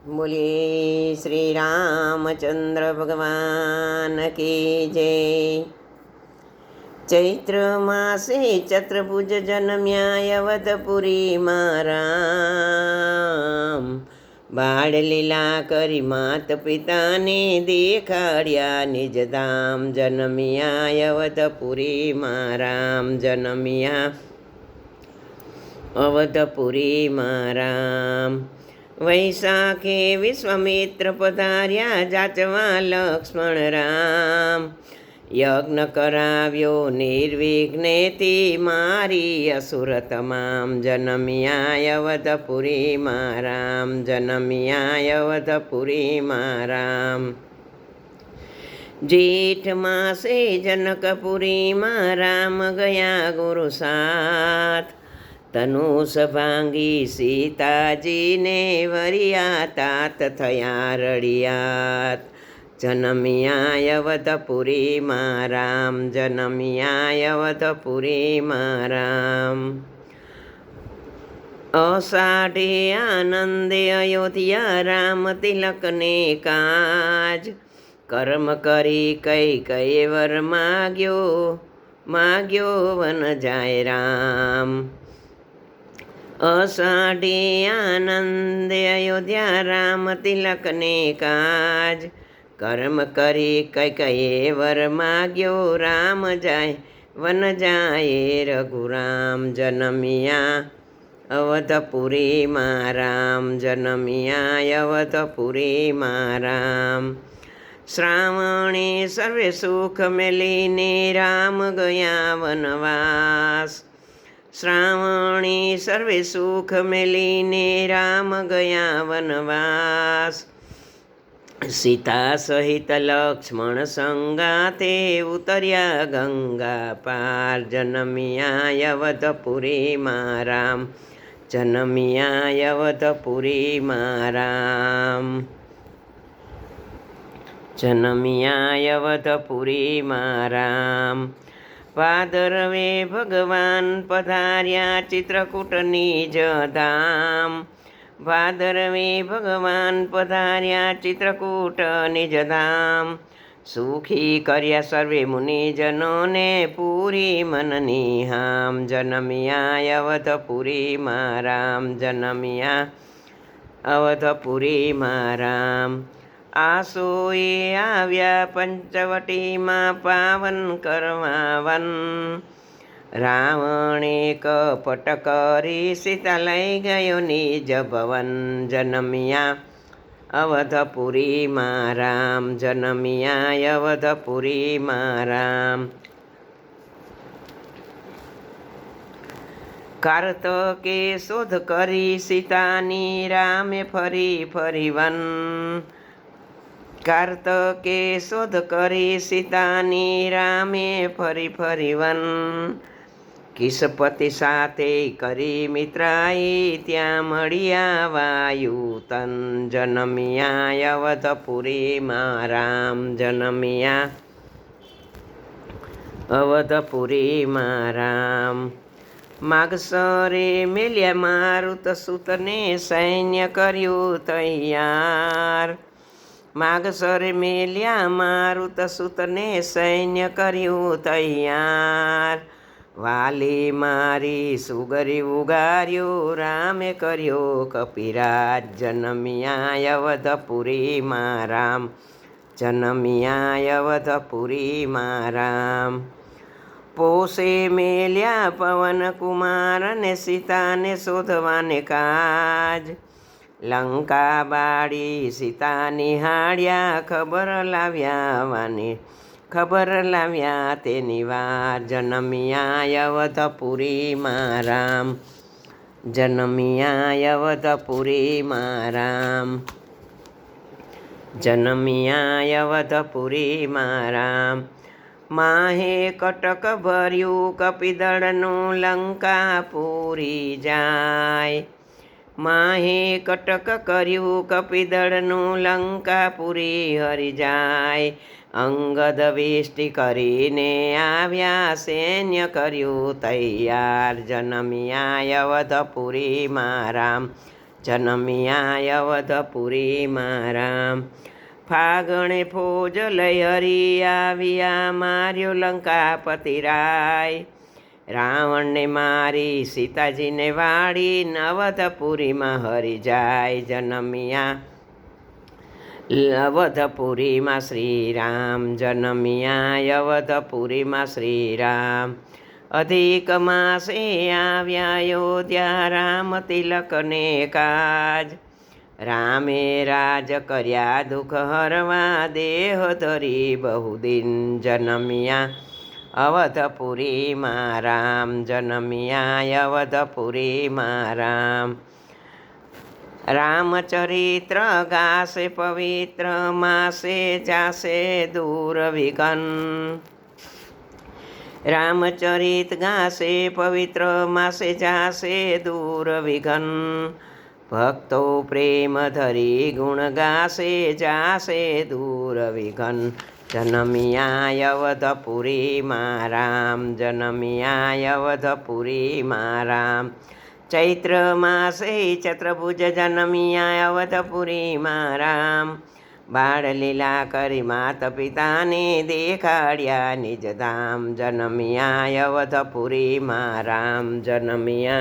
બોલીએ શ્રી રામચંદ્ર ભગવાન કી જય ચૈત્ર માસે ચત્રભુજ જન્મ્યા અવધપુરીમાં મારામ બાળ લીલા કરી માત પિતાને દેખાડ્યા નિજ ધામ જન્મ્યા મારામ રામ જન્મ્યા અવધપુરી રામ વૈશાખે વિશ્વમિત્ર પધાર્યા જાચવા લક્ષ્મણ રામ. યજ્ઞ કરાવ્યો નિર્વિઘ્નેથી મારી અસુર તમામ. જનમિયા વધપુરી મારામ જનમિયા વધપુરી મારામ. જેઠ માસે જનકપુરીમાં રામ ગયા ગુરુ સાથ. તનુસ ભાંગી સીતાજીને વરિયા તાત થયા રડિયાત જનમિયા અવધપુરીમાં રામ જનમિયા અવધપુરીમાં રામ અષાઢે આનંદે અયોધ્યા રામ તિલકને કાજ કર્મ કરી કઈ કઈ વર માગ્યો માગ્યો વન જાય રામ અષાઢે આનંદે અયોધ્યા રામ તિલકને કાજ. કર્મ કરી કઈ કઈ વર માગ્યો, રામ જાય, વન જાય, રઘુરામ જનમિયા. અવધપુરીમાં રામ જનમિયા, અવધપુરીમાં રામ. શ્રાવણે સર્વે સુખ મેલીને રામ ગયા વનવાસ. શ્રાવણે સર્વે સુખ મેલીને રામ ગયા વનવાસ. સીતા સહિત લક્ષ્મણ સંગાતે ઉતર્યા ગંગા પાર. જનમિયા અવધપુરીમાં રામ જનમિયા અવધપુરીમાં રામ જનમિયા અવધપુરીમાં રામ ભાદરવે ભગવાન પધાર્યા ચિત્રકૂટની જ ધામ. ભાદરવે ભગવાન પધાર્યા ચિત્રકૂટ નિજ ધામ. સુખી કર્યા સર્વે મુનિજનોને પૂરી મનની હામ. જનમિયા અવધપુરીમાં રામ જનમિયા અવધપુરીમાં રામ આસોએ આવ્યા પંચવટીમાં પાવન કરવાવન. રાવણે કપટ કરી સીતા લઈ ગયો નિજ ભવન જનમિયા. અવધપુરીમાં રામ જનમિયા અવધપુરીમાં રામ. કાર્તકે શોધ કરી સીતાની રામે ફરી ફરી વન કાર્તકે શોધ કરી સીતાની રામે ફરી ફરી વન કિસપતિ સાથે કરી મિત્રાએ ત્યાં મળ્યા વાયુ તન જનમિયા અવધપુરીમાં રામ જનમિયા અવધપુરીમાં રામ માગસરે મેલ્યા મારુત સુતને સૈન્ય કર્યું તૈયાર માગસરે મેલ્યા, મારુત સુતને સૈન્ય કર્યું તૈયાર. વાલી મારી સુગરી ઉગાર્યું, રામે કર્યો કપિરાજ. જનમિયા અવધપુરીમાં રામ જનમિયા અવધપુરીમાં રામ. પોષે મેલ્યા પવન કુમાર અને સીતાને શોધવાને કાજ. લંકા બાળી સીતા નિહાળ્યા ખબર લાવ્યા વાની ખબર લાવ્યા તેની વાર જનમિયા અવધપુરીમાં રામ જનમિયા અવધપુરીમાં રામ જનમિયા અવધપુરીમાં રામ માહે કટક ભર્યું કપિદળનું લંકા પૂરી જાય માહે કટક કર્યું કપિદળનું લંકા પૂરી હરી જાય. અંગદ વેષ્ટિ કરીને આવ્યા સૈન્ય કર્યું તૈયાર. જનમિયા અવધપુરીમાં મારામ જનમિયા અવધપુરીમાં મારામ. ફાગણે ફોજ લઈ હરી આવ્યા, માર્યો લંકાપતિ રાય. રાવણને મારી, સીતાજીને વાળી, નવધપુરીમાં હરી જાય જનમિયા. અવધપુરીમાં શ્રીરામ જનમિયા અવધપુરીમાં શ્રીરામ. અધિક માસે આવ્યા ત્યાં રામ તિલકને કાજ. રામે રાજ કર્યા, દુઃખ હરવા દેહ ધરી બહુદિન જનમિયા. અવધપુરીમાં રામ જનમિયા અવધપુરીમાં રામ રામચરિત્ર ગાશે પવિત્ર માસે જાશે દૂર વિઘન રામચરિત ગાશે પવિત્ર માસે જાશે દૂર વિઘન ભક્તો પ્રેમ ધરી ગુણ ગાશે જાશે દૂર વિઘન જનમિયા અવધપુરીમાં મારામ જનમિયા અવધપુરીમાં મારામ. ચૈત્ર માસે ચત્રભુજ જનમિયા અવધપુરીમાં મારામ. બાળ લીલા કરી માત પિતાને દેખાડ્યા નિજ ધામ જનમિયા અવધપુરીમાં રામ જનમિયા